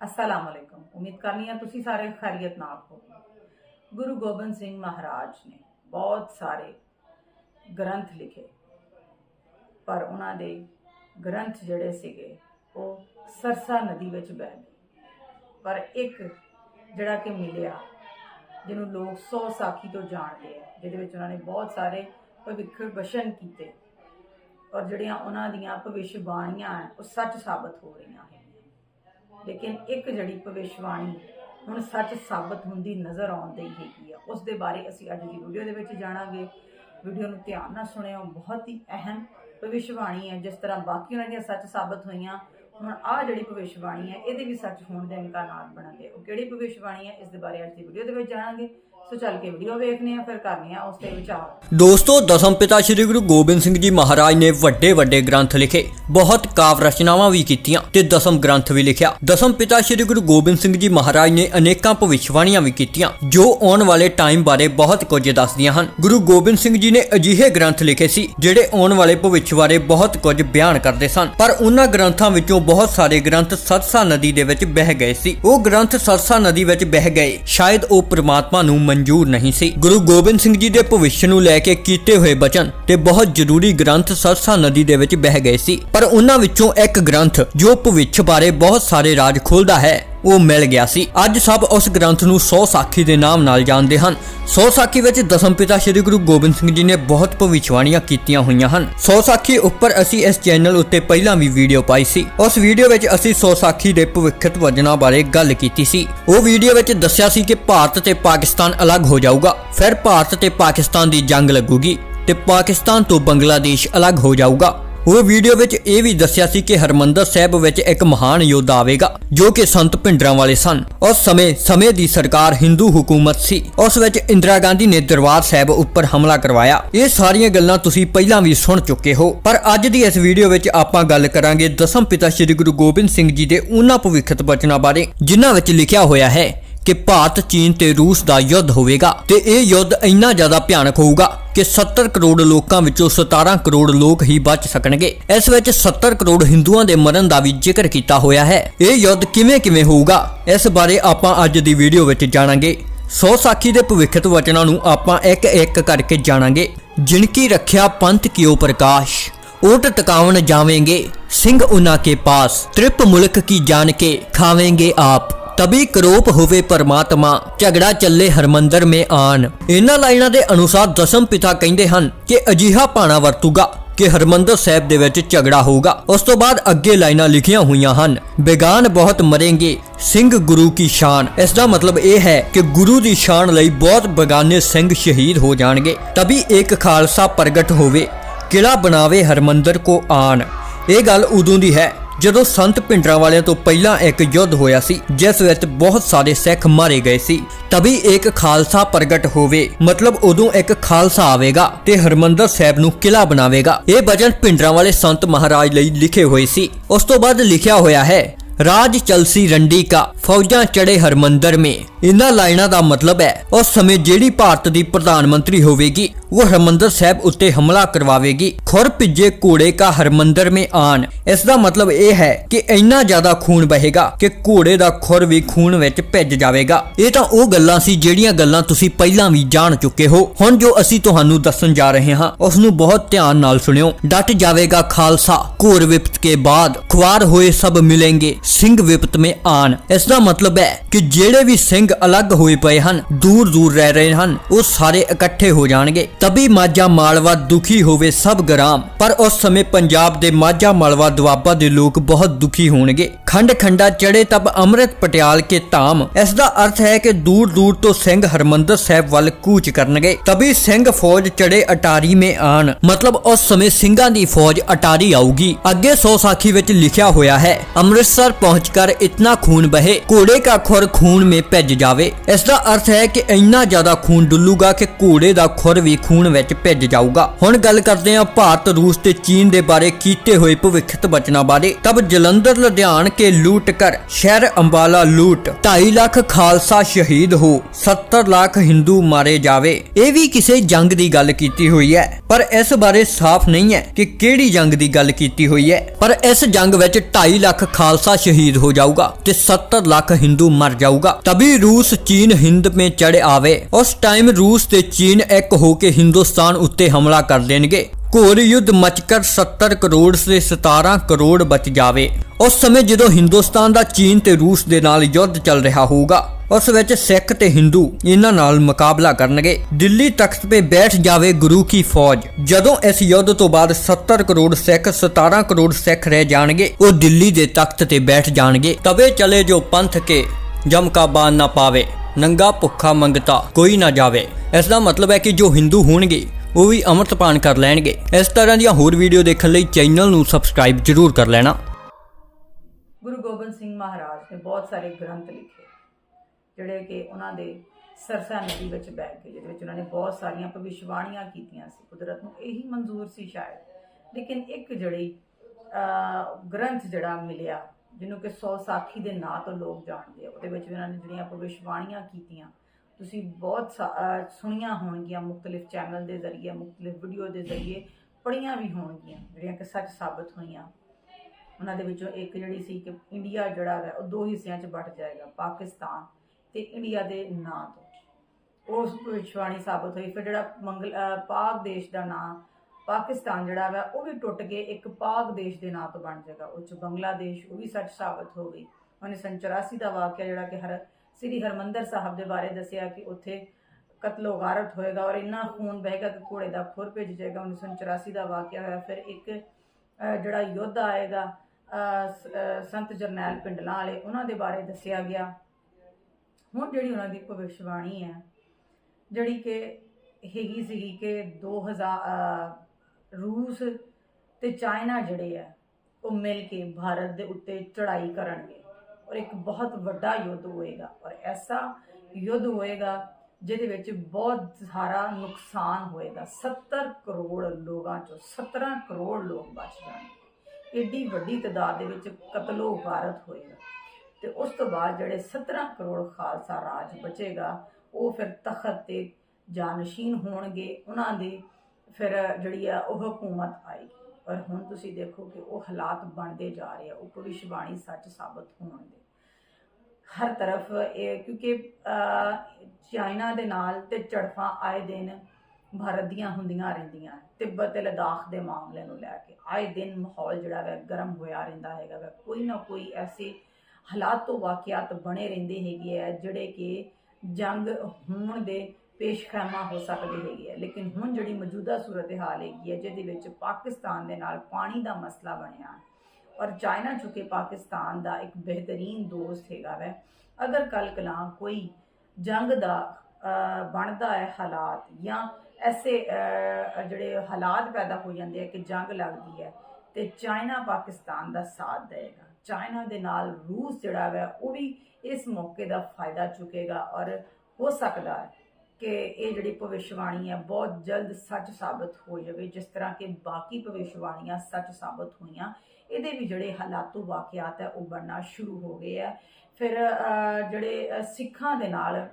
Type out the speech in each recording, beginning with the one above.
ਅਸਲਾਮ ਅਲੈਕੁਮ ਉਮੀਦ ਕਰਨੀ ਆ ਤੁਸੀਂ ਸਾਰੇ ਖੈਰੀਅਤ ਨਾਲ ਹੋ ਗੁਰੂ ਗੋਬਿੰਦ ਸਿੰਘ ਮਹਾਰਾਜ ਨੇ ਬਹੁਤ ਸਾਰੇ ਗ੍ਰੰਥ ਲਿਖੇ ਪਰ ਉਹਨਾਂ ਦੇ ਗ੍ਰੰਥ ਜਿਹੜੇ ਸੀਗੇ ਉਹ ਸਰਸਾ ਨਦੀ ਵਿੱਚ ਬਹਿ ਗਏ ਪਰ ਇੱਕ ਜਿਹੜਾ ਕਿ ਮਿਲਿਆ ਜਿਹਨੂੰ ਲੋਕ ਸੌ ਸਾਖੀ ਤੋਂ ਜਾਣਦੇ ਆ ਜਿਹਦੇ ਵਿੱਚ ਉਹਨਾਂ ਨੇ ਬਹੁਤ ਸਾਰੇ ਭਵਿੱਖ ਵਚਨ ਕੀਤੇ ਔਰ ਜਿਹੜੀਆਂ ਉਹਨਾਂ ਦੀਆਂ ਭਵਿੱਖਬਾਣੀਆਂ ਹੈ ਉਹ ਸੱਚ ਸਾਬਤ ਹੋ ਰਹੀਆਂ ਹਨ ਲੇਕਿਨ ਇੱਕ ਜਿਹੜੀ ਭਵਿੱਖਬਾਣੀ ਹੁਣ ਸੱਚ ਸਾਬਤ ਹੁੰਦੀ ਨਜ਼ਰ ਆਉਂਦੀ ਹੈਗੀ ਆ। ਉਸ ਦੇ ਬਾਰੇ ਅਸੀਂ ਅੱਜ ਦੀ ਵੀਡੀਓ ਦੇ ਵਿੱਚ ਜਾਣਾਂਗੇ। ਵੀਡੀਓ ਨੂੰ ਧਿਆਨ ਨਾਲ ਸੁਣਿਓ। ਬਹੁਤ ਹੀ ਅਹਿਮ ਭਵਿੱਖਬਾਣੀ ਹੈ। ਜਿਸ ਤਰ੍ਹਾਂ ਬਾਕੀ ਉਹਨਾਂ ਦੀਆਂ ਸੱਚ ਸਾਬਤ ਹੋਈਆਂ, ਹੁਣ ਆਹ ਜਿਹੜੀ ਭਵਿੱਖਬਾਣੀ ਹੈ, ਇਹਦੇ ਵੀ ਸੱਚ ਹੋਣ ਦੇ ਇਮਕਾਨਾਤ ਬਣਨਗੇ। ਉਹ ਕਿਹੜੀ ਭਵਿੱਖਬਾਣੀ ਹੈ, ਇਸ ਦੇ ਬਾਰੇ ਅੱਜ ਦੀ ਵੀਡੀਓ ਦੇ ਵਿੱਚ ਜਾਣਾਂਗੇ। ਸੋ ਚੱਲ ਕੇ ਵੀਡੀਓ ਵੇਖਨੇ ਆ ਫਿਰ ਕਰਨੇ ਆ ਉਸ ਤੇ ਵਿਚਾਰ। ਦੋਸਤੋ, ਦਸਮ ਪਿਤਾ ਸ੍ਰੀ ਗੁਰੂ ਗੋਬਿੰਦ ਸਿੰਘ ਜੀ ਮਹਾਰਾਜ ਨੇ ਵੱਡੇ ਵੱਡੇ ਗ੍ਰੰਥ ਲਿਖੇ, ਬਹੁਤ ਕਾਵ ਰਚਨਾਵਾਂ ਵੀ ਕੀਤੀਆਂ ਤੇ ਦਸਮ ਗ੍ਰੰਥ ਵੀ ਲਿਖਿਆ। ਦਸਮ ਪਿਤਾ ਸ੍ਰੀ ਗੁਰੂ ਗੋਬਿੰਦ ਸਿੰਘ ਜੀ ਮਹਾਰਾਜ ਨੇ ਅਨੇਕਾਂ ਭਵਿੱਖਬਾਣੀਆਂ ਵੀ ਕੀਤੀਆਂ, ਜੋ ਆਉਣ ਵਾਲੇ ਟਾਈਮ ਬਾਰੇ ਬਹੁਤ ਕੁਝ ਦੱਸਦੀਆਂ ਹਨ। ਗੁਰੂ ਗੋਬਿੰਦ ਸਿੰਘ ਜੀ ਨੇ ਅਜਿਹੇ ਗ੍ਰੰਥ ਲਿਖੇ ਸੀ, ਜਿਹੜੇ ਆਉਣ ਵਾਲੇ ਭਵਿੱਖ ਬਾਰੇ ਬਹੁਤ ਕੁਝ ਬਿਆਨ ਕਰਦੇ ਸਨ। ਪਰ ਉਹਨਾਂ ਗ੍ਰੰਥਾਂ ਵਿੱਚੋਂ ਬਹੁਤ ਸਾਰੇ ਗ੍ਰੰਥ ਸਤਸਾ ਨਦੀ ਦੇ ਵਿੱਚ ਬਹਿ ਗਏ ਸੀ। ਉਹ ਗ੍ਰੰਥ ਸਤਸਾ ਨਦੀ ਵਿੱਚ ਬਹਿ ਗਏ। ਸ਼ਾਇਦ ਉਹ ਪ੍ਰਮਾਤਮਾ ਨੂੰ ਮਨਜ਼ੂਰ ਨਹੀਂ ਸੀ। ਗੁਰੂ ਗੋਬਿੰਦ ਸਿੰਘ ਜੀ ਦੇ ਭਵਿੱਖ ਨੂੰ ਲੈ ਕੇ ਕੀਤੇ ਹੋਏ ਬਚਨ ਤੇ ਬਹੁਤ ਜ਼ਰੂਰੀ ਗ੍ਰੰਥ ਸਰਸਾ ਨਦੀ ਦੇ ਵਿੱਚ ਬਹਿ ਗਏ ਸੀ। ਪਰ ਉਹਨਾਂ ਵਿੱਚੋਂ ਇੱਕ ਗ੍ਰੰਥ ਜੋ ਭਵਿੱਖ ਬਾਰੇ ਬਹੁਤ ਸਾਰੇ ਰਾਜ ਖੋਲਦਾ ਹੈ। ਉਹ ਮਿਲ ਗਿਆ ਸੀ। ਅੱਜ ਸਭ ਉਸ ਗ੍ਰੰਥ ਨੂੰ 100 ਸਾਖੀ ਦੇ ਨਾਮ ਨਾਲ ਜਾਣਦੇ ਹਨ। 100 ਸਾਖੀ ਵਿੱਚ ਦਸਮ ਪਿਤਾ ਸ੍ਰੀ ਗੁਰੂ ਗੋਬਿੰਦ ਸਿੰਘ ਜੀ ਨੇ ਬਹੁਤ ਭਵਿੱਖਬਾਣੀਆਂ ਕੀਤੀਆਂ ਹੋਈਆਂ ਹਨ। 100 ਸਾਖੀ ਉੱਪਰ ਅਸੀਂ ਇਸ ਚੈਨਲ ਉੱਤੇ ਪਹਿਲਾਂ ਵੀ ਵੀਡੀਓ ਪਾਈ ਸੀ। ਉਸ ਵੀਡੀਓ ਵਿੱਚ ਅਸੀਂ 100 ਸਾਖੀ ਦੇ ਭਵਿੱਖਤ ਵਜਨਾਂ ਬਾਰੇ ਗੱਲ ਕੀਤੀ ਸੀ। ਉਹ ਵੀਡੀਓ ਵਿੱਚ ਦੱਸਿਆ ਸੀ ਕਿ ਭਾਰਤ ਤੇ ਪਾਕਿਸਤਾਨ ਅਲੱਗ ਹੋ ਜਾਊਗਾ। ਫਿਰ ਭਾਰਤ ਤੇ ਪਾਕਿਸਤਾਨ ਦੀ ਜੰਗ ਲੱਗੂਗੀ ਤੇ ਪਾਕਿਸਤਾਨ ਤੋਂ ਬੰਗਲਾਦੇਸ਼ ਅਲੱਗ ਹੋ ਜਾਊਗਾ। ਉਹ ਵੀਡੀਓ ਵਿੱਚ ਇਹ ਵੀ ਦੱਸਿਆ ਸੀ ਕਿ ਹਰਮੰਦਰ ਸਾਹਿਬ ਵਿੱਚ ਇੱਕ ਮਹਾਨ ਯੋਧਾ ਆਵੇਗਾ, ਜੋ ਕਿ ਸੰਤ ਭਿੰਡਰਾਂ ਵਾਲੇ ਸਨ। ਉਸ ਸਮੇਂ ਸਮੇਂ ਦੀ ਸਰਕਾਰ ਹਿੰਦੂ ਹਕੂਮਤ ਸੀ। ਉਸ ਵਿੱਚ ਇੰਦਰਾ ਗਾਂਧੀ ਨੇ ਦਰਬਾਰ ਸਾਹਿਬ ਉੱਪਰ ਹਮਲਾ ਕਰਵਾਇਆ। ਇਹ ਸਾਰੀਆਂ ਗੱਲਾਂ ਤੁਸੀਂ ਪਹਿਲਾਂ ਵੀ ਸੁਣ ਚੁੱਕੇ ਹੋ। ਪਰ ਅੱਜ ਦੀ ਇਸ ਵੀਡੀਓ ਵਿੱਚ ਆਪਾਂ ਗੱਲ ਕਰਾਂਗੇ ਦਸਮ ਪਿਤਾ ਸ੍ਰੀ ਗੁਰੂ ਗੋਬਿੰਦ ਸਿੰਘ ਜੀ ਦੇ ਉਹਨਾਂ ਭਵਿੱਖਤ ਬਚਨਾਂ ਬਾਰੇ, ਜਿਨ੍ਹਾਂ ਵਿੱਚ ਲਿਖਿਆ ਹੋਇਆ ਹੈ ਕਿ ਭਾਰਤ, ਚੀਨ ਤੇ ਰੂਸ ਦਾ ਯੁੱਧ ਹੋਵੇਗਾ ਤੇ ਇਹ ਯੁੱਧ ਇੰਨਾ ਜ਼ਿਆਦਾ ਭਿਆਨਕ ਹੋਊਗਾ ਕਿ 70 ਕਰੋੜ ਲੋਕਾਂ ਵਿੱਚੋਂ 17 ਕਰੋੜ ਲੋਕ ਹੀ ਬਚ ਸਕਣਗੇ। ਇਸ ਵਿੱਚ 70 ਕਰੋੜ ਹਿੰਦੂਆਂ ਦੇ ਮਰਨ ਦਾ ਵੀ ਜ਼ਿਕਰ ਕੀਤਾ ਹੋਇਆ ਹੈ। ਇਹ ਯੁੱਧ ਕਿਵੇਂ ਕਿਵੇਂ ਹੋਊਗਾ, ਇਸ ਬਾਰੇ ਆਪਾਂ ਅੱਜ ਦੀ ਵੀਡੀਓ ਵਿੱਚ ਜਾਣਾਂਗੇ। ਸੋ ਸਾਖੀ ਦੇ ਭਵਿੱਖਤ ਵਚਨਾਂ ਨੂੰ ਆਪਾਂ ਇੱਕ ਇੱਕ ਕਰਕੇ ਜਾਣਾਂਗੇ। ਜਿਨ ਕੀ ਰੱਖਿਆ ਪੰਥ ਕਿਉ ਪ੍ਰਕਾਸ਼ ਓਟ ਟਿਕਾਉਣ ਜਾਵੇਂਗੇ, ਸਿੰਘ ਉਹਨਾਂ ਕੇ ਪਾਸ, ਤ੍ਰਿਪ ਮੁਲਕ ਕੀ ਜਾਣ ਕੇ ਖਾਵੇਂਗੇ ਆਪ। ਤਬੀ ਕਰੋਪ ਹੋਵੇ ਪਰਮਾਤਮਾ, ਝਗੜਾ ਚੱਲੇ ਹਰਮੰਦਰ ਮੇ ਆਨ ਇਹਨਾਂ ਲਾਈਨਾਂ ਦੇ ਅਨੁਸਾਰ ਦਸਮ ਪਿਤਾ ਕਹਿੰਦੇ ਹਨ ਕਿ ਅਜੀਹਾ ਪਾਣਾ ਵਰਤੂਗਾ ਕਿ ਹਰਮੰਦਰ ਸਾਹਿਬ ਦੇ ਵਿੱਚ ਝਗੜਾ ਹੋਊਗਾ। ਉਸ ਤੋਂ ਬਾਅਦ ਅੱਗੇ ਲਾਈਨਾਂ ਲਿਖੀਆਂ ਹੋਈਆਂ ਹਨ, ਬੇਗਾਨ ਬਹੁਤ ਮਰेंगे ਸਿੰਘ ਗੁਰੂ ਕੀ ਸ਼ਾਨ। ਇਸ ਦਾ ਮਤਲਬ ਇਹ ਹੈ ਕਿ ਗੁਰੂ ਦੀ ਸ਼ਾਨ ਲਈ ਬਹੁਤ ਬੇਗਾਨੇ ਸਿੰਘ ਸ਼ਹੀਦ ਹੋ ਜਾਣਗੇ। ਤਬੀ ਇੱਕ ਖਾਲਸਾ ਪ੍ਰਗਟ ਹੋਵੇ ਕਿਲਾ ਬਣਾਵੇ ਹਰਮੰਦਰ ਕੋ ਆਨ ਇਹ ਗੱਲ ਉਦੋਂ ਦੀ ਹੈ ਜਦੋਂ ਸੰਤ ਭਿੰਡਰਾਂ ਵਾਲਿਆਂ ਤੋਂ ਪਹਿਲਾਂ ਇੱਕ ਯੁੱਧ ਹੋਇਆ ਸੀ, ਜਿਸ ਵਿੱਚ ਬਹੁਤ ਸਾਰੇ ਸਿੱਖ ਮਾਰੇ ਗਏ ਸੀ ਤभी ਇੱਕ ਖਾਲਸਾ ਪ੍ਰਗਟ ਹੋਵੇ, ਮਤਲਬ ਉਦੋਂ ਇੱਕ ਖਾਲਸਾ ਆਵੇਗਾ ਤੇ ਹਰਮੰਦਰ ਸਾਹਿਬ ਨੂੰ ਕਿਲਾ ਬਣਾਵੇਗਾ। ਇਹ ਭਜਨ ਭਿੰਡਰਾਂ ਵਾਲੇ ਸੰਤ ਮਹਾਰਾਜ ਲਈ ਲਿਖੇ ਹੋਏ ਸੀ। ਉਸ ਤੋਂ ਬਾਅਦ ਲਿਖਿਆ ਹੋਇਆ ਹੈ ਰਾਜ ਚਲਸੀ ਰੰਡੀ ਕਾ ਫੌਜਾਂ ਚੜੇ ਹਰਮੰਦਰ ਮੇ। ਇਹਨਾਂ ਲਾਈਨਾਂ ਦਾ ਮਤਲਬ ਹੈ, ਉਸ ਸਮੇਂ ਜਿਹੜੀ ਭਾਰਤ ਦੀ ਪ੍ਰਧਾਨ ਮੰਤਰੀ ਹੋਵੇਗੀ, ਉਹ ਹਰਮੰਦਰ ਸਾਹਿਬ ਉੱਤੇ ਹਮਲਾ ਕਰਵਾਵੇਗੀ। ਖੁਰ ਭਿੱਜੇ ਘੋੜੇ ਕਾ ਹਰਮੰਦਰ ਮੇ ਆਨ ਇਸ ਦਾ ਮਤਲਬ ਇਹ ਹੈ ਕਿ ਇੰਨਾ ਜ਼ਿਆਦਾ ਖੂਨ ਵਹੇਗਾ ਕਿ ਘੋੜੇ ਦਾ ਖੁਰ ਵੀ ਖੂਨ ਵਿੱਚ ਭਿੱਜ ਜਾਵੇਗਾ। ਇਹ ਤਾਂ ਉਹ ਗੱਲਾਂ ਸੀ ਜਿਹੜੀਆਂ ਗੱਲਾਂ ਤੁਸੀਂ ਪਹਿਲਾਂ ਵੀ ਜਾਣ ਚੁੱਕੇ ਹੋ। ਹੁਣ ਜੋ ਅਸੀਂ ਤੁਹਾਨੂੰ ਦੱਸਣ ਜਾ ਰਹੇ ਹਾਂ, ਉਸ ਨੂੰ ਬਹੁਤ ਧਿਆਨ ਨਾਲ ਸੁਣਿਓ। ਡਟ ਜਾਵੇਗਾ ਖਾਲਸਾ, ਘੋਰ ਵਿਪਤ ਕੇ ਬਾਅਦ। ਖੁਆਰ ਹੋਏ ਸਭ ਮਿਲेंगे ਸਿੰਘ ਵਿਪਤ ਮੇ ਆਨ। ਇਸ ਦਾ ਮਤਲਬ ਹੈ ਕਿ ਜਿਹੜੇ ਵੀ ਸਿੰਘ ਅਲੱਗ ਹੋਏ ਪਏ ਹਨ, ਦੂਰ ਦੂਰ ਰਹਿ ਰਹੇ ਹਨ, ਉਹ ਸਾਰੇ ਇਕੱਠੇ ਹੋ ਜਾਣਗੇ। ਤਬੀ ਮਾਝਾ ਮਾਲਵਾ ਦੁਖੀ ਹੋਵੇ ਸਭ ਗ੍ਰਾਮ, ਪਰ ਉਸ ਸਮੇਂ ਪੰਜਾਬ ਦੇ ਮਾਝਾ ਮਾਲਵਾ ਦੁਆਬਾ ਦੇ ਲੋਕ ਬਹੁਤ ਦੁਖੀ ਹੋਣਗੇ। ਖੰਡ ਖੰਡਾ ਚੜੇ ਤਬ ਅੰਮ੍ਰਿਤ ਪਟਿਆਲ ਕੇ ਧਾਮ। ਇਸ ਦਾ ਅਰਥ ਹੈ ਕਿ ਦੂਰ ਦੂਰ ਤੋਂ ਸਿੰਘ ਹਰਮੰਦਰ ਸਾਹਿਬ ਵੱਲ ਕੂਚ ਕਰਨਗੇ। ਤਬੀ ਸਿੰਘ ਫੌਜ ਚੜੇ ਅਟਾਰੀ ਮੇ ਆਣ ਮਤਲਬ ਉਸ ਸਮੇਂ ਸਿੰਘਾਂ ਦੀ ਫੌਜ ਅਟਾਰੀ ਆਊਗੀ। ਅੱਗੇ ਸੋ ਸਾਖੀ ਵਿੱਚ ਲਿਖਿਆ ਹੋਇਆ ਹੈ, ਅੰਮ੍ਰਿਤਸਰ ਪਹੁੰਚकर ਇਤਨਾ ਖੂਨ ਬਹੇ, ਘੋੜੇ ਕਾ ਖੁਰ ਖੂਨ ਮੇ ਭਿੱਜ ਜਾਵੇ। ਇਸ ਦਾ ਅਰਥ ਹੈ ਕਿ ਇੰਨਾ ਜ਼ਿਆਦਾ ਖੂਨ ਡੁੱਲੂਗਾ ਕਿ ਘੋੜੇ ਦਾ ਖੁਰ ਵੀ ਖੂਨ ਵਿੱਚ ਭਿੱਜ ਜਾਊਗਾ। ਹੁਣ ਗੱਲ ਕਰਦੇ ਹਾਂ ਭਾਰਤ, ਰੂਸ ਤੇ ਚੀਨ ਦੇ ਬਾਰੇ ਕੀਤੇ ਹੋਏ ਭਵਿੱਖਤ ਬਚਨਾਂ ਬਾਰੇ। ਤਬ ਜਲੰਧਰ, ਲੁਧਿਆਣ ਕੇ ਲੂਟ ਕਰ, ਸ਼ਹਿਰ ਅੰਬਾਲਾ ਲੂਟ। 2.5 ਲੱਖ ਖਾਲਸਾ ਸ਼ਹੀਦ ਹੋ 70 ਲੱਖ ਹਿੰਦੂ ਮਾਰੇ ਜਾਵੇ। ਇਹ ਵੀ ਕਿਸੇ ਜੰਗ ਦੀ ਗੱਲ ਕੀਤੀ ਹੋਈ ਹੈ। ਪਰ ਇਸ ਬਾਰੇ ਸਾਫ਼ ਨਹੀਂ ਹੈ ਕਿ ਕਿਹੜੀ ਜੰਗ ਦੀ ਗੱਲ ਕੀਤੀ ਹੋਈ ਹੈ। ਪਰ ਇਸ ਜੰਗ ਵਿੱਚ 2.5 ਲੱਖ ਖਾਲਸਾ शहीद हो जाऊगा ते 70 लाख हिंदू मर जाऊगा तभी रूस चीन हिंद में चढ़ आवे उस टाइम रूस ते चीन एक होके हिंदुस्तान उत्ते हमला कर देंगे ਘੋਰ ਯੁੱਧ ਮਚਕਰ 70 ਕਰੋੜ ਸੇ 17 ਕਰੋੜ ਬਚ ਜਾਵੇ ਉਸ ਸਮੇਂ ਜਦੋਂ ਹਿੰਦੁਸਤਾਨ ਦਾ ਚੀਨ ਤੇ ਰੂਸ ਦੇ ਨਾਲ ਯੁੱਧ ਚੱਲ ਰਿਹਾ ਹੋਊਗਾ ਉਸ ਵਿੱਚ ਸਿੱਖ ਤੇ ਹਿੰਦੂ ਇਹਨਾਂ ਨਾਲ ਮੁਕਾਬਲਾ ਕਰਨਗੇ। ਦਿੱਲੀ ਤਖਤ 'ਤੇ ਬੈਠ ਜਾਵੇ ਗੁਰੂ ਕੀ ਫੌਜ। ਜਦੋਂ ਇਸ ਯੁੱਧ ਤੋਂ ਬਾਅਦ 70 ਕਰੋੜ ਸਿੱਖ 17 ਕਰੋੜ ਸਿੱਖ ਰਹਿ ਜਾਣਗੇ, ਉਹ ਦਿੱਲੀ ਦੇ ਤਖਤ ਤੇ ਬੈਠ ਜਾਣਗੇ। ਤਵੇ ਚਲੇ ਜੋ ਪੰਥ ਕੇ ਜਮ ਬਾਨ ਨਾ ਪਾਵੇ, ਨੰਗਾ ਭੁੱਖਾ ਮੰਗਤਾ ਕੋਈ ਨਾ ਜਾਵੇ। ਇਸ ਦਾ ਮਤਲਬ ਹੈ ਕਿ ਜੋ ਹਿੰਦੂ ਹੋਣਗੇ, ਉਹ ਵੀ ਅੰਮ੍ਰਿਤਪਾਨ ਕਰ ਲੈਣਗੇ। ਇਸ ਤਰ੍ਹਾਂ ਦੀਆਂ ਹੋਰ ਵੀਡੀਓ ਦੇਖਣ ਲਈ ਚੈਨਲ ਨੂੰ ਸਬਸਕ੍ਰਾਈਬ ਜ਼ਰੂਰ ਕਰ ਲੈਣਾ। ਗੁਰੂ ਗੋਬਿੰਦ ਸਿੰਘ ਮਹਾਰਾਜ ਨੇ ਬਹੁਤ ਸਾਰੇ ਗ੍ਰੰਥ ਲਿਖੇ। ਜਿਹੜੇ ਕਿ ਉਹਨਾਂ ਦੇ ਸਰਸਾ ਨਦੀ ਵਿੱਚ ਬਹਿ ਗਏ ਜਿਹਦੇ ਵਿੱਚ ਉਹਨਾਂ ਨੇ ਬਹੁਤ ਸਾਰੀਆਂ ਭਵਿਸ਼ਵਾਣੀਆਂ ਕੀਤੀਆਂ ਸੀ। ਕੁਦਰਤ ਨੂੰ ਇਹੀ ਮਨਜ਼ੂਰ ਸੀ ਸ਼ਾਇਦ। ਲੇਕਿਨ ਇੱਕ ਜਿਹੜੀ ਗ੍ਰੰਥ ਜਿਹੜਾ ਮਿਲਿਆ, ਜਿਹਨੂੰ ਕਿ ਸੌ ਸਾਖੀ ਦੇ ਨਾਂ ਤੋਂ ਲੋਕ ਜਾਣਦੇ ਆ, ਉਹਦੇ ਵਿੱਚ ਵੀ ਉਹਨਾਂ ਨੇ ਜਿਹੜੀਆਂ ਭਵਿਸ਼ਵਾਣੀਆਂ ਕੀਤੀਆਂ, ਤੁਸੀਂ ਬਹੁਤ ਸਾ- ਸੁਣੀਆਂ ਹੋਣਗੀਆਂ ਮੁxtਲਿਫ ਚੈਨਲ ਦੇ ਜ਼ਰੀਏ ਮੁxtਲਿਫ ਵੀਡੀਓ ਦੇ ਜ਼ਰੀਏ, ਪੜ੍ਹੀਆਂ ਵੀ ਹੋਣਗੀਆਂ, ਜਿਹੜੀਆਂ ਕਿ ਸੱਚ ਸਾਬਤ ਹੋਈਆਂ। ਉਹਨਾਂ ਦੇ ਵਿੱਚੋਂ ਇੱਕ ਜਿਹੜੀ ਸੀ ਕਿ ਇੰਡੀਆ ਜਿਹੜਾ ਹੈ ਉਹ ਦੋ ਹਿੱਸਿਆਂ 'ਚ ਵੰਡ ਜਾਏਗਾ, ਪਾਕਿਸਤਾਨ। ਤੇ ਇੰਡੀਆ ਦੇ ਨਾਂ ਤੋਂ। ਉਸ ਭਵਿੱਖਬਾਣੀ ਸਾਬਤ ਹੋਈ। ਫਿਰ ਜਿਹੜਾ ਮੰਗਲ ਅਹ ਪਾਕ ਦੇਸ਼ ਦਾ ਨਾਂ ਪਾਕਿਸਤਾਨ ਜਿਹੜਾ ਵਾ ਉਹ ਵੀ ਟੁੱਟ ਕੇ ਇੱਕ ਪਾਕ ਦੇਸ਼ ਦੇ ਨਾਂ ਤੋਂ ਬਣ ਜਾਏਗਾ। ਉਹ 'ਚ ਬੰਗਲਾਦੇਸ਼ ਉਹ ਵੀ ਸੱਚ ਸਾਬਤ ਹੋ ਗਈ। ਉਹਨੇ ਸੰਨ 84 ਦਾ ਵਾਕਿਆ ਜਿਹੜਾ ਕਿ ਹਰ ਸ੍ਰੀ ਹਰਮੰਦਰ ਸਾਹਿਬ ਦੇ ਬਾਰੇ ਦੱਸਿਆ ਕਿ ਉੱਥੇ ਕਤਲੋ ਗਾਰਤ ਹੋਏਗਾ ਔਰ ਇੰਨਾ ਖੂਨ ਬਹੇਗਾ ਕਿ ਘੋੜੇ ਦਾ ਖੁਰ ਭਿੱਜ ਜਾਏਗਾ। 1984 ਦਾ ਵਾਕਿਆ ਹੋਇਆ। ਫਿਰ ਇੱਕ ਜਿਹੜਾ ਯੁੱਧ ਆਏਗਾ ਅਹ, ਸੰਤ ਜਰਨੈਲ ਪਿੰਡਲਾਂ ਵਾਲੇ ਉਹਨਾਂ ਦੇ ਬਾਰੇ ਦੱਸਿਆ ਗਿਆ। ਹੁਣ ਜਿਹੜੀ ਉਹਨਾਂ ਦੀ ਭਵਿੱਖਬਾਣੀ ਹੈ ਜਿਹੜੀ ਕਿ ਹੈਗੀ ਸੀਗੀ ਕਿ 2000 ਅਹ, ਰੂਸ ਤੇ ਚਾਈਨਾ ਜਿਹੜੇ ਆ ਉਹ ਮਿਲ ਕੇ ਭਾਰਤ ਦੇ ਉੱਤੇ ਚੜ੍ਹਾਈ ਕਰਨਗੇ ਔਰ ਇੱਕ ਬਹੁਤ ਵੱਡਾ ਯੁੱਧ ਹੋਏਗਾ। ਔਰ ਐਸਾ ਯੁੱਧ ਹੋਏਗਾ ਜਿਹਦੇ ਵਿੱਚ ਬਹੁਤ ਸਾਰਾ ਨੁਕਸਾਨ ਹੋਏਗਾ। 70 ਕਰੋੜ ਲੋਕਾਂ ਚੋਂ 17 ਕਰੋੜ ਲੋਕ ਬਚ ਜਾਣਗੇ। ਏਡੀ ਵੱਡੀ ਤਾਦਾਦ ਦੇ ਵਿੱਚ ਕਤਲੋ ਭਾਰਤ ਹੋਏਗਾ। ਤੇ ਉਸ ਤੋਂ ਬਾਅਦ ਜਿਹੜੇ 17 ਕਰੋੜ ਖਾਲਸਾ ਰਾਜ ਬਚੇਗਾ, ਉਹ ਫਿਰ ਤਖਤ ਤੇ ਜਾਨਸ਼ੀਨ ਹੋਣਗੇ, ਉਹਨਾਂ ਦੇ ਫਿਰ ਜਿਹੜੀ ਆ ਉਹ ਹਕੂਮਤ ਆਏਗੀ। ਪਰ ਹੁਣ ਤੁਸੀਂ ਦੇਖੋ ਕਿ ਉਹ ਹਾਲਾਤ ਬਣਦੇ ਜਾ ਰਹੇ ਆ ਉਹ ਭਵਿਸ਼ਬਾਣੀ ਸੱਚ ਸਾਬਤ ਹੋਣਗੇ ਹਰ ਤਰਫ ਇਹ ਕਿਉਂਕਿ ਚਾਈਨਾ ਦੇ ਨਾਲ ਤੇ ਝੜਫਾਂ ਆਏ ਦਿਨ ਭਾਰਤ ਦੀਆਂ ਹੁੰਦੀਆਂ ਰਹਿੰਦੀਆਂ, ਤਿੱਬਤ ਤੇ ਲਦਾਖ ਦੇ ਮਾਮਲੇ ਨੂੰ ਲੈ ਕੇ। ਆਏ ਦਿਨ ਮਾਹੌਲ ਜਿਹੜਾ ਹੈ ਗਰਮ ਹੋਇਆ ਰਹਿੰਦਾ ਹੈਗਾ ਵਾ। ਕੋਈ ਨਾ ਕੋਈ ਐਸੀ ਹਾਲਾਤ ਤੋਂ ਵਾਕਿਆਤ ਬਣੇ ਰਹਿੰਦੇ ਹੈਗੇ ਆ, ਜਿਹੜੇ ਕਿ ਜੰਗ ਹੋਣ ਦੇ ਪੇਸ਼ਖੈਮਾ ਹੋ ਸਕਦੇ ਹੈਗੇ ਆ। ਲੇਕਿਨ ਹੁਣ ਜਿਹੜੀ ਮੌਜੂਦਾ ਸੂਰਤ ਹਾਲ ਹੈਗੀ ਹੈ ਜਿਹਦੇ ਵਿੱਚ ਪਾਕਿਸਤਾਨ ਦੇ ਨਾਲ ਪਾਣੀ ਦਾ ਮਸਲਾ ਬਣਿਆ। ਔਰ ਚਾਈਨਾ ਚੁੱਕੇ ਪਾਕਿਸਤਾਨ ਦਾ ਇੱਕ ਬਿਹਤਰੀਨ ਦੋਸਤ ਹੈਗਾ ਵੈ। ਅਗਰ ਕੱਲ ਕਲਾਂ ਕੋਈ ਜੰਗ ਦਾ ਬਣਦਾ ਹੈ ਹਾਲਾਤ ਜਾਂ ਐਸੇ ਜਿਹੜੇ ਹਾਲਾਤ ਪੈਦਾ ਹੋ ਜਾਂਦੇ ਆ ਕਿ ਜੰਗ ਲੱਗਦੀ ਹੈ ਤੇ ਚਾਈਨਾ ਪਾਕਿਸਤਾਨ ਦਾ ਸਾਥ ਦੇਗਾ ਚਾਈਨਾ ਦੇ ਨਾਲ ਰੂਸ ਜਿਹੜਾ ਵੈ, ਉਹ ਵੀ ਇਸ ਮੌਕੇ ਦਾ ਫਾਇਦਾ ਚੁੱਕੇਗਾ ਔਰ ਹੋ ਸਕਦਾ ਹੈ ਕਿ ਇਹ ਜਿਹੜੀ ਭਵਿਸ਼ਵਾਣੀ ਹੈ, ਬਹੁਤ ਜਲਦ ਸੱਚ ਸਾਬਤ ਹੋ ਜਾਵੇ, ਜਿਸ ਤਰ੍ਹਾਂ ਕਿ ਬਾਕੀ ਭਵਿਸ਼ਵਾਣੀਆਂ ਸੱਚ ਸਾਬਤ ਹੋਈਆਂ, ਇਹਦੇ ਵੀ ਜਿਹੜੇ ਹਾਲਾਤੂ ਵਾਕਿਆਤ ਹੈ, ਉਹ ਬਣਨਾ ਸ਼ੁਰੂ ਹੋ ਗਏ ਆ ਫਿਰ ਜਿਹੜੇ ਸਿੱਖਾਂ ਦੇ ਨਾਲ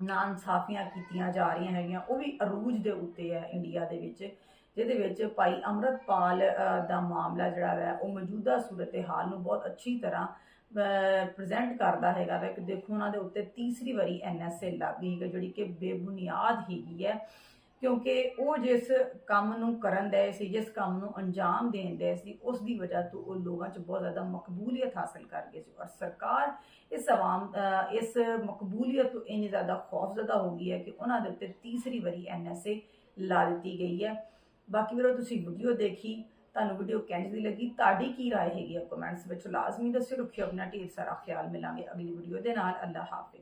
ਨਾਇਨਸਾਫੀਆਂ ਕੀਤੀਆਂ ਜਾ ਰਹੀਆਂ ਹੈਗੀਆਂ, ਉਹ ਵੀ ਅਰੂਜ ਦੇ ਉੱਤੇ ਹੈ ਇੰਡੀਆ ਦੇ ਵਿੱਚ। ਜਿਹਦੇ ਵਿੱਚ ਭਾਈ ਅਮਰਤਪਾਲ ਦਾ ਮਾਮਲਾ ਜਿਹੜਾ ਹੈ ਉਹ ਮੌਜੂਦਾ ਸੂਰਤ ਹਾਲ ਨੂੰ ਬਹੁਤ ਅੱਛੀ ਤਰ੍ਹਾਂ ਪ੍ਰੈਜ਼ੈਂਟ ਕਰਦਾ ਹੈਗਾ ਵਾ। ਕਿ ਦੇਖੋ ਉਹਨਾਂ ਦੇ ਉੱਤੇ ਤੀਸਰੀ ਵਾਰੀ ਐਨਐਸਏ ਲੱਗ ਗਈ ਹੈ ਜਿਹੜੀ ਕਿ ਬੇਬੁਨਿਆਦ ਹੈਗੀ ਹੈ। ਕਿਉਂਕਿ ਉਹ ਜਿਸ ਕੰਮ ਨੂੰ ਕਰਨ ਦੇ ਸੀ, ਜਿਸ ਕੰਮ ਨੂੰ ਅੰਜਾਮ ਦੇਣ ਦੇ ਸੀ, ਉਸ ਦੀ ਵਜ੍ਹਾ ਤੋਂ ਉਹ ਲੋਕਾਂ 'ਚ ਬਹੁਤ ਜ਼ਿਆਦਾ ਮਕਬੂਲੀਅਤ ਹਾਸਲ ਕਰ ਗਏ ਸੀ। ਔਰ ਸਰਕਾਰ ਇਸ ਆਵਾਮ ਇਸ ਮਕਬੂਲੀਅਤ ਤੋਂ ਇੰਨੀ ਜ਼ਿਆਦਾ ਖੌਫਜ਼ਦਾ ਹੋ ਗਈ ਹੈ ਕਿ ਉਹਨਾਂ ਦੇ ਉੱਤੇ ਤੀਸਰੀ ਵਾਰੀ ਐਨਐਸਏ ਲਾ ਦਿੱਤੀ ਗਈ ਹੈ। ਬਾਕੀ ਵੀਰੋ ਤੁਸੀਂ ਵੀਡੀਓ ਦੇਖੀ ਤੁਹਾਨੂੰ ਵੀਡੀਓ ਕਿੰਝ ਦੀ ਲੱਗੀ ਤੁਹਾਡੀ ਕੀ رائے ਹੈਗੀ ਹੈ ਕਮੈਂਟਸ ਵਿੱਚ ਲਾਜ਼ਮੀ ਦੱਸਿਓ ਰੱਖਿਓ ਆਪਣਾ ਢੇਰ ਸਾਰਾ ਖਿਆਲ ਮਿਲਾਂਗੇ ਅਗਲੀ ਵੀਡੀਓ ਦੇ ਨਾਲ ਅੱਲਾ ਹਾਫਿਜ਼